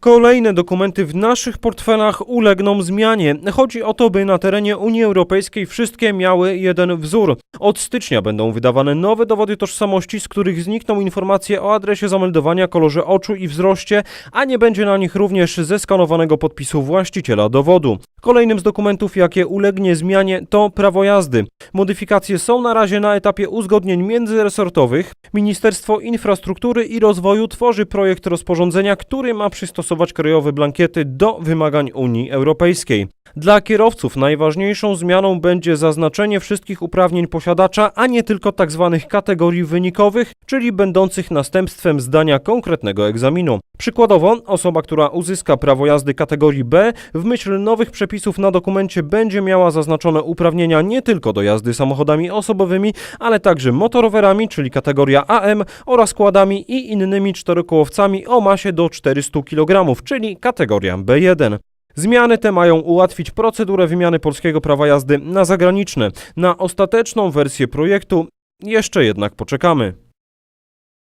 Kolejne dokumenty w naszych portfelach ulegną zmianie. Chodzi o to, by na terenie Unii Europejskiej wszystkie miały jeden wzór. Od stycznia będą wydawane nowe dowody tożsamości, z których znikną informacje o adresie zameldowania, kolorze oczu i wzroście, a nie będzie na nich również zeskanowanego podpisu właściciela dowodu. Kolejnym z dokumentów, jakie ulegnie zmianie, to prawo jazdy. Modyfikacje są na razie na etapie uzgodnień międzyresortowych. Ministerstwo Infrastruktury i Rozwoju tworzy projekt rozporządzenia, który ma przystosować krajowe blankiety do wymagań Unii Europejskiej. Dla kierowców najważniejszą zmianą będzie zaznaczenie wszystkich uprawnień posiadacza, a nie tylko tzw. kategorii wynikowych, czyli będących następstwem zdania konkretnego egzaminu. Przykładowo, osoba, która uzyska prawo jazdy kategorii B, w myśl nowych przepisów na dokumencie będzie miała zaznaczone uprawnienia nie tylko do jazdy samochodami osobowymi, ale także motorowerami, czyli kategoria AM, oraz kładami i innymi czterokołowcami o masie do 400 kg, czyli kategoria B1. Zmiany te mają ułatwić procedurę wymiany polskiego prawa jazdy na zagraniczne. Na ostateczną wersję projektu jeszcze jednak poczekamy.